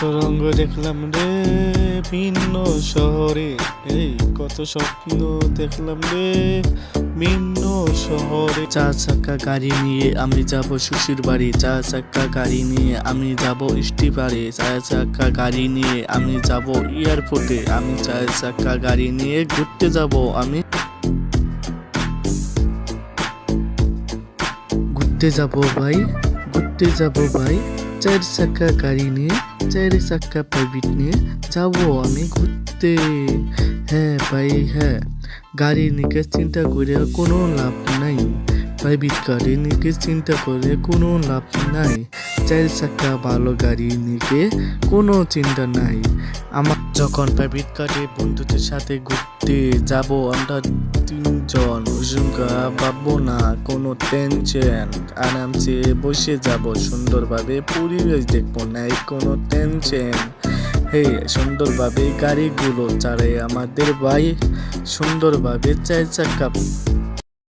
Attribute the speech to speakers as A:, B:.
A: তরঙ্গ দেখলাম রে, ভিন্ন শহরে। এই কত স্বপ্ন দেখলাম রে, ভিন্ন শহরে। চার চাক্কা গাড়ি নিয়ে আমি যাব শ্বশুর বাড়ি চার চাক্কা গাড়ি নিয়ে আমি যাব স্টিপারে চার চাক্কা গাড়ি নিয়ে আমি যাব এয়ারপোর্টে, আমি চার চাক্কা গাড়ি নিয়ে ঘুরতে যাব, আমি ঘুরতে যাব ভাই, ঘুরতে যাব ভাই। চার চাকা গাড়ি নিয়ে চার চাকা প্রাইভেট নিয়ে যাব আমি ঘুরতে হ্যাঁ ভাই হ্যাঁ গাড়ি নিকে চিন্তা করে কোনো লাভ নাই প্রাইভেট গাড়ি নিকে চিন্তা করে কোনো লাভ নাই চার চাকা ভালো গাড়ি নিকে কোনো চিন্তা নাই আমার যখন প্রাইভেট গাড়ি বন্ধুদের সাথে ঘুরতে যাব, আমরা তিনজন। হুজুমকা পাবো না, কোনো টেনশন আরামসে বসে যাব, সুন্দরভাবে পরিবেশ দেখব নাই কোনো টেনশন হে, সুন্দরভাবে গাড়িগুলো চারে আমাদের ভাই, সুন্দরভাবে চার চাক্কা